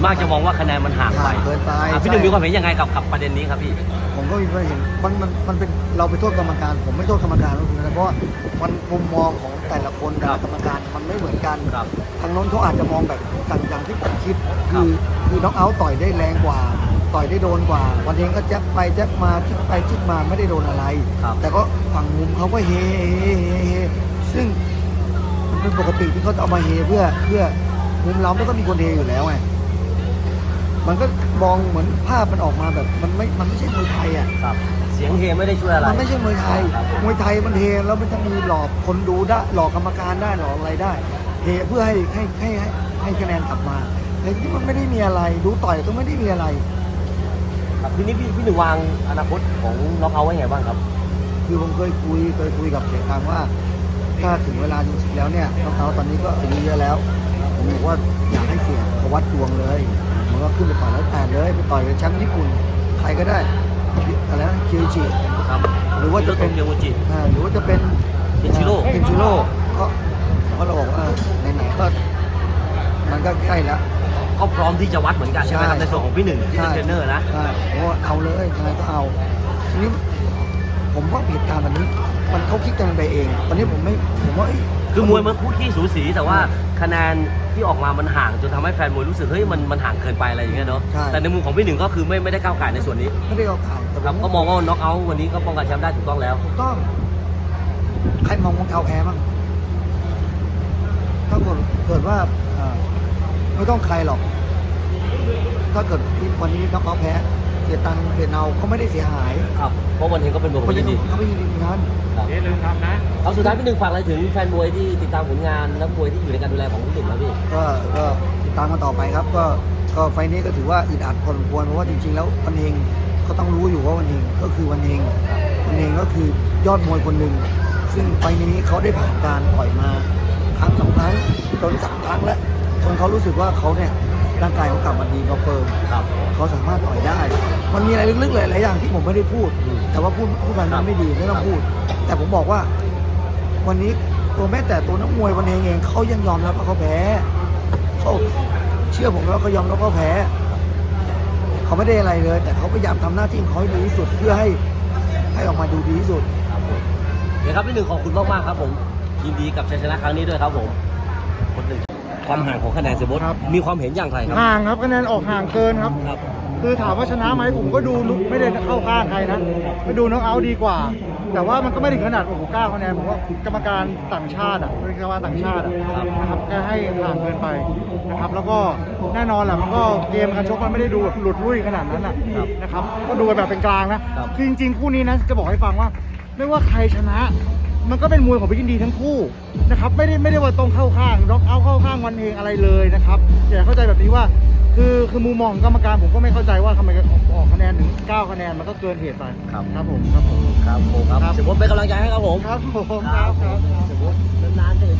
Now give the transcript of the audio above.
วนมากจะมองว่าคะแนนมันห่างไปห่างเกินไปอะพี่หนึ่งมีความเห็นยังไงกับกับประเด็นนี้ครับพี่ ผมก็มีความเห็นมันมันมันเป็นเราไปโทษกรรมการ ผมไม่โทษกรรมการนะเพราะว่ามันมุมมองของแต่ละคนแต่ครัละบกรรมการมันไม่เหมือนกันครับทางโน้นเขาอาจจะมองแบบต่างอย่างที่ผมคิดครัคืบ อคือน้องเอาท์ต่อยได้แรงกว่า ต่อยได้โดนกว่า วันเองก็แจ๊บไปแจ๊บมาจิกไปจิกมาไม่ได้โดนอะไร ครับ แต่ก็ฝั่งมุมเขาก็เฮเฮเฮเฮซึ่งมันเป็นปกติที่เขาจะเอามาเฮเพื่อเพื่อมุมเราไม่ต้องมีคนเฮอยู่แล้วไง มันก็มองเหมือนภาพมันออกมาแบบมันไม่ มันไม่ใช่มวยไทยอะ ครับ เสียงเฮไม่ได้ช่วยอะไร มันไม่ใช่มวยไทย ครับ มวยไทยมันเฮแล้วมันจะมีหลอกคนดูได้หลอกกรรมการได้หลอกอะไรได้เฮเพื่อให้ให้ให้ให้ให้คะแนนกลับมาแต่ที่มันไม่ได้มีอะไรดูต่อยก็ไม่ได้มีอะไร ครับทีนี้พี่พี่หนึ่งวางอนาคตของน้องเอาไว้ไงบ้างครับ คือผมเคยคุยเคยคุยกับเสียงทางว่า ถ้าถึงเวลาจริงๆแล้วเนี่ยน้องเขาตอนนี้ก็อายุเยอะแล้ว ผมบอกว่าอยากให้เสียเขาวัดดวงเลย มันก็ขึ้นไปต่อยร้อยแปดเลยไปต่อยกับแชมป์ญี่ปุ่นใครก็ได้อะไรนะคิวจิครับหรือว่าจะเป็นเกียวจิอ่าหรือว่าจะเป็นเคนชิโร่เคนชิโร่ก็ก็เราบอกว่าเออไหนๆก็มันก็ใกล้แล้วก็พร้อมที่จะวัดเหมือนกันใช่ไหมครับใช่ในส่วนของพี่หนึ่งที่เป็นเทรนเนอร์นะใช่เพราะว่าเอาเลยยังไงก็เอาทีนี้ ผมว่าเหตุการณ์แบบนี้ มันเขาคิดกันไปเอง ตอนนี้ผมไม่ผมว่าเยคือมวยมันคู่ขี้สูสีแต่ว่าคะแนนที่ออกมามันห่างจนทำให้แฟนมวยรู้สึกเฮ้ยมันมันห่างเกินไปอะไรอย่างเงี้ยเนาะใช่แต่ในมุมของพี่หนึ่งก็คือไม่ไม่ได้ก้าวไก่ายในส่วนนี้ไม่ได้เอาข่าวแต่ผครับก็มองว่าน็อกเอาท์วันนี้ก็ป้องกันแชมป์ได้ถูกต้องแล้ว ถูกต้อง ใครมองมองเทาแพ้บ้างถ้าเกิดเกิดว่าอ่าไม่ต้องใครหรอก ถ้าเกิดวันนี้น้องเขาแพ้ เสียตังค์เสียเนาเขาไม่ได้เสียหายครับเพราะวันเฮงก็เป็นมวยขอเขางไม่ยินดีเขาไม่ยินดีนั้นครับอย่าลืมทำนะเอาสุดท้ายพี่หนึ่งฝากอะไรถึงแฟนมวยที่ติดตามผลงานนักมวยที่อยู่ในการดูแลของพี่หนึ่งครับพี่ก็ก็ติดตามกันต่อไปครับ ก็ก็ไฟล์นี้ก็ถือว่าอึดอัดพอสมควรเพราะว่าจริงๆ แล้ววันเฮงก็ต้องรู้อยู่ว่าวันเฮงก็คือวันเฮงวันเฮงก็คือยอดมวยคนหนึ่งซึ่งไฟล์นี้เขาได้ผ่านการต่อยมาครั้งสองครั้งจนสามครั้งแล้วจนเขารู้สึกว่าเขาเนี่ย ร่างกายเขากลับมาดีมาเฟิร์มครับ เขาสามารถต่อยได้ มันมีอะไรลึกๆหลายๆอย่างที่ผมไม่ได้พูดอืมแต่ว่าพูดพูดไปมันไม่ดีไม่ต้องพูด แต่ผมบอกว่า วันนี้ตัวแม้แต่ตัวนักมวยวันเองเองเขายังยอมรับว่าเขาแพ้เขาเชื่อผมว่าเขายอมรับว่าเขาแพ้เขาไม่ได้อะไรเลย แต่เขาพยายามทำหน้าที่ของเขาให้ดีที่สุดเพื่อให้ให้ออกมาดูดีที่สุดครับผมเดี๋ยวครับพี่หนึ่งขอบคุณมากมากๆครับผมยินดีกับชัยชนะครั้งนี้ด้วยครับผมคนหนึ่ง ความห่างของคะแนนเซบดครับ มีความเห็นอย่างไรครับ ห่างครับคะแนนออกห่างเกินครับ ครับ คือถามว่าชนะไหมผมก็ดูไม่ได้เข้าข้างใครนะไม่ดูน้องเอาท์ดีกว่า แต่ว่ามันก็ไม่ถึงขนาดโอ้โหเก้าคะแนนผมว่ากรรมการต่างชาติอะเป็นกรรมการต่างชาติอะนะครับแกให้ห่างเกินไปนะครับแล้วก็แน่นอนแหละมันก็เกมการชกมันไม่ได้ดูแบบหลุดลุ่ยขนาดนั้นอะครับนะครับก็ดูกันแบบเป็นกลางนะครับ คือจริงๆคู่นี้นะจะบอกให้ฟังว่า ไม่ว่าใครชนะ มันก็เป็นมวยของพิจินดีทั้งคู่นะครับไม่ได้ไม่ได้ว่าตรงเข้าข้างน็อกเอาเข้าข้างวันเองอะไรเลยนะครับอย่าเข้าใจแบบนี้ว่าคือคือมุมมองของกรรมการผมก็ไม่เข้าใจว่าทำไมออกคะแนนถึง9คะแนนมันก็เกินเหตุไปครับ ครับผมครับผมครับผมครับครับเซบดเป็นกำลังใจให้ครับผมครับผมครับครับครับนานๆจะ